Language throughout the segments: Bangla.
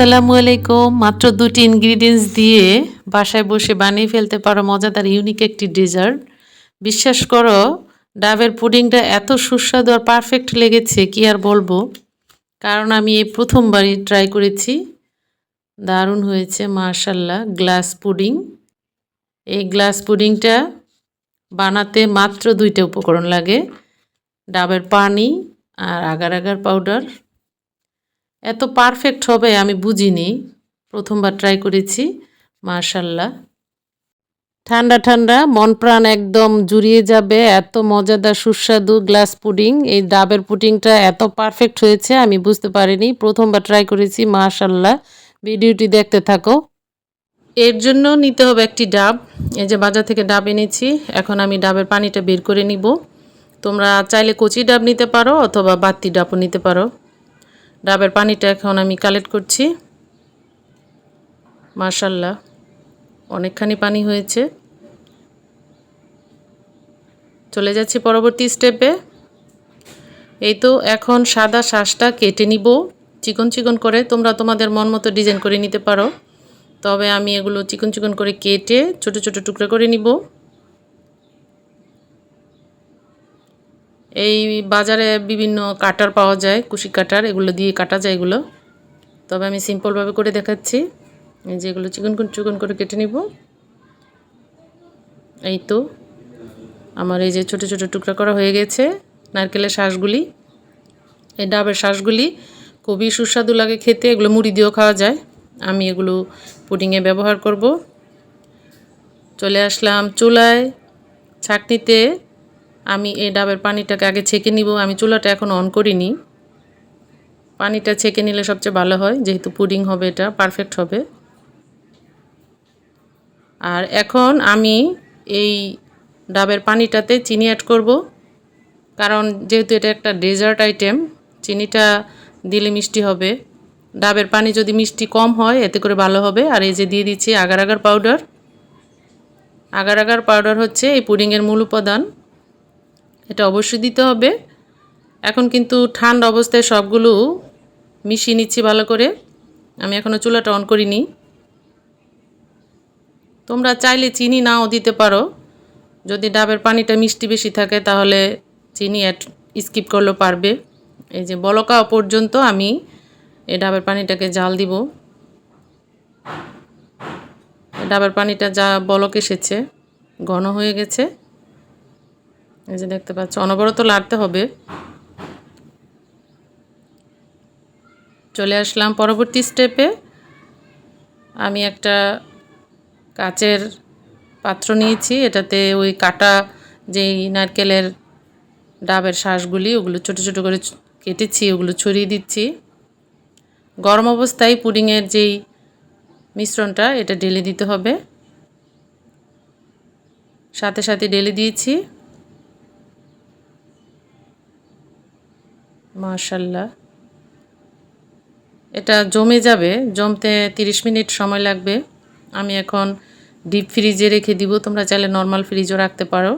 আসসালামু আলাইকুম। মাত্র দুটি ইনগ্রিডিয়েন্টস দিয়ে বাসায় বসে বানিয়ে ফেলতে পারো মজাদার ইউনিক একটি ডেজার্ট বিশ্বাস করো, ডাবের পুডিংটা এত সুস্বাদু আর পারফেক্ট লেগেছে, কি আর বলব? কারণ আমি এই প্রথমবারই ট্রাই করেছি। দারুণ হয়েছে মার্শাল্লাহ গ্লাস পুডিং এই গ্লাস পুডিংটা বানাতে মাত্র দুইটা উপকরণ লাগে। ডাবের পানি আর আগার আগার পাউডার এত পারফেক্ট হবে আমি বুঝিনি। প্রথমবার ট্রাই করেছি মার্শাল্লাহ ঠান্ডা ঠান্ডা, মন প্রাণ একদম জুড়িয়ে যাবে, এত মজাদার সুস্বাদু গ্লাস পুডিং এই ডাবের পুডিংটা এত পারফেক্ট হয়েছে, আমি বুঝতে পারিনি। প্রথমবার ট্রাই করেছি মার্শাল্লাহ ভিডিওটি দেখতে থাকো। এর জন্য নিতে হবে একটি ডাব। এই যে বাজার থেকে ডাব এনেছি, এখন আমি ডাবের পানিটা বের করে নিব। তোমরা চাইলে কচি ডাব নিতে পারো অথবা বাতি ডাবও নিতে পারো। ডাবের পানিটা এখন আমি কালেক্ট করছি। মার্শাল্লাহ অনেকখানি পানি হয়েছে। চলে যাচ্ছি পরবর্তী স্টেপে। এই তো এখন সাদা শ্বাসটা কেটে নিব। চিকন চিকন করে তোমরা তোমাদের মন মতো ডিজাইন করে নিতে পারো। তবে আমি এগুলো চিকন চিকন করে কেটে ছোট ছোট টুকরো করে নিব। এই বাজারে বিভিন্ন কাটার পাওয়া যায়, কুশি কাটার, এগুলো দিয়ে কাটা যায় এগুলো। তবে আমি সিম্পলভাবে করে দেখাচ্ছি। এই যে এগুলো চিকন চিকন করে কেটে নিব। এই তো আমার এই যে ছোট ছোট টুকরা করা হয়ে গেছে, নারকেলের শ্বাসগুলি এই ডাবের শ্বাসগুলি খুবই সুস্বাদু লাগে খেতে, এগুলো মুড়ি দিয়েও খাওয়া যায়। আমি এগুলো পুডিংয়ে ব্যবহার করব। চলে আসলাম চুলায় ছাকনিতে। আমি এই ডাবের পানিটাকে আগে ছেঁকে নিব। আমি চুলাটা এখন অন করিনি। পানিটা ছেঁকে নিলে সবচেয়ে ভালো হয়, যেহেতু পুডিং হবে এটা, পারফেক্ট হবে। আর এখন আমি এই ডাবের পানিটাতে চিনি অ্যাড করব, কারণ যেহেতু এটা একটা ডেজার্ট আইটেম, চিনিটা দিলে মিষ্টি হবে। ডাবের পানি যদি মিষ্টি কম হয়, এতে করে ভালো হবে। আর এই যে দিয়ে দিচ্ছি agar agar powder. Agar agar powder হচ্ছে এই পুডিংয়ের মূল উপাদান। এটা অবশ্যই দিতে হবে। এখন কিন্তু ঠান্ডা অবস্থায় সবগুলো মিশিয়ে নিচ্ছি ভালো করে। আমি এখনও চুলাটা অন করিনি। তোমরা চাইলে চিনি নাও দিতে পারো। যদি ডাবের পানিটা মিষ্টি বেশি থাকে তাহলে চিনি অ্যাড স্কিপ করলেও পারবে। এই যে বলকা পর্যন্ত আমি এই ডাবের পানিটাকে জাল দিব। ডাবের পানিটা যা বলক এসেছে, ঘন হয়ে গেছে। এই যে দেখতে পাচ্ছ, অনবরত লাড়তে হবে। চলে আসলাম পরবর্তী স্টেপে। আমি একটা কাচের পাত্র নিয়েছি, এটাতে ওই কাটা যেই নারকেলের ডাবের শ্বাসগুলি ওগুলো ছোটো ছোটো করে কেটেছি, ওগুলো ছড়িয়ে দিচ্ছি। গরম অবস্থায় পুডিংয়ের যেই মিশ্রণটা, এটা ঢেলে দিতে হবে। সাথে সাথে ঢেলে দিয়েছি। মাশাল্লাহ। এটা জমে যাবে, জমতে 30 মিনিট সময় লাগবে। আমি এখন ডিপ ফ্রিজে রেখে দিব, তোমরা চাইলে নর্মাল ফ্রিজও রাখতে পারো।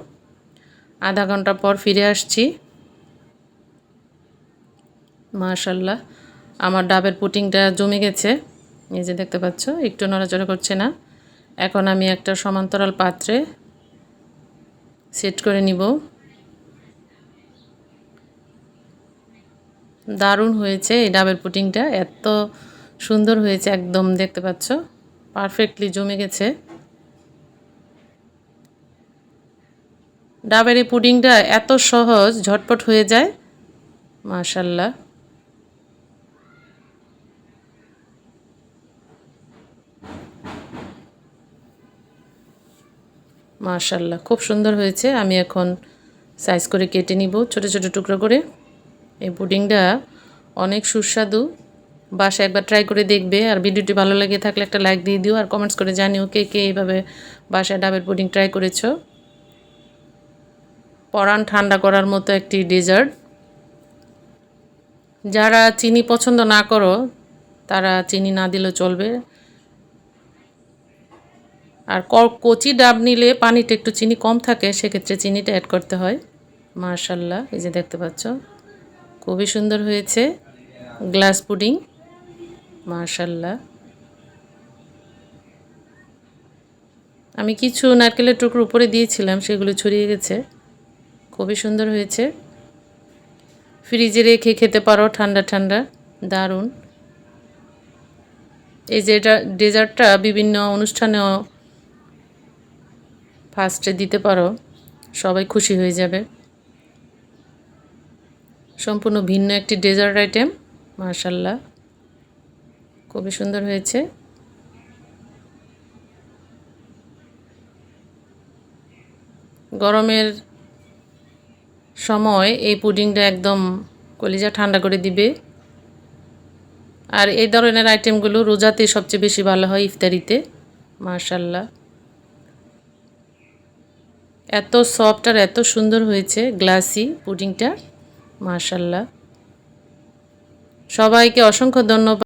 আধা ঘণ্টা পর ফিরে আসছি। মাশাল্লাহ, আমার ডাবের পুটিংটা জমে গেছে। এই যে দেখতে পাচ্ছ, একটু নড়াচড়া করছে না। এখন আমি একটা সমান্তরাল পাত্রে সেট করে নিব। দারুণ হয়েছে এই ডাবের পুটিংটা এত সুন্দর হয়েছে একদম, দেখতে পাচ্ছ? পারফেক্টলি জমে গেছে। ডাবের এই পুডিংটা এত সহজ, ঝটপট হয়ে যায়। মাশাল্লাহ। মাশাল্লাহ, খুব সুন্দর হয়েছে। আমি এখন সাইজ করে কেটে নিব, ছোট ছোট টুকরো করে। এই পুডিংটা অনেক সুস্বাদু। বাসা একবার ট্রাই করে দেখবে আর ভিডিওটি ভালো লেগে থাকলে একটা লাইক দিয়ে দিও আর কমেন্টস করে জানিও কে কে এইভাবে বাসায় ডাবের পুডিং ট্রাই করেছ। পরান ঠান্ডা করার মতো একটি ডেজার্ট যারা চিনি পছন্দ না করো, তারা চিনি না দিলেও চলবে। আর কচি ডাব নিলে পানিটা একটু চিনি কম থাকে, সেক্ষেত্রে চিনিটা অ্যাড করতে হয়। মার্শাল্লাহ এই যে দেখতে পাচ্ছ। খুবই সুন্দর হয়েছে। গ্লাস পুডিং মার্শাল্লাহ আমি কিছু নারকেলের টুকরো উপরে দিয়েছিলাম, সেগুলো ছড়িয়ে গেছে। খুবই সুন্দর হয়েছে। ফ্রিজে রেখে খেতে পারো, ঠান্ডা ঠান্ডা, দারুণ। এই যে ডেজার্টটা বিভিন্ন অনুষ্ঠানেও ফার্স্টে দিতে পারো, সবাই খুশি হয়ে যাবে। সম্পূর্ণ ভিন্ন একটি ডেজার্ট আইটেম মার্শাল্লাহ খুবই সুন্দর হয়েছে। গরমের সময় এই পুডিংটা একদম কলিজা ঠান্ডা করে দিবে। আর এই ধরনের আইটেমগুলো রোজাতে সবচেয়ে বেশি ভালো হয় ইফতারিতে মার্শাল্লাহ এত সফট আর এত সুন্দর হয়েছে গ্লাসি পুডিংটা। মার্শাল্লাহ সবাইকে অসংখ্য ধন্যবাদ।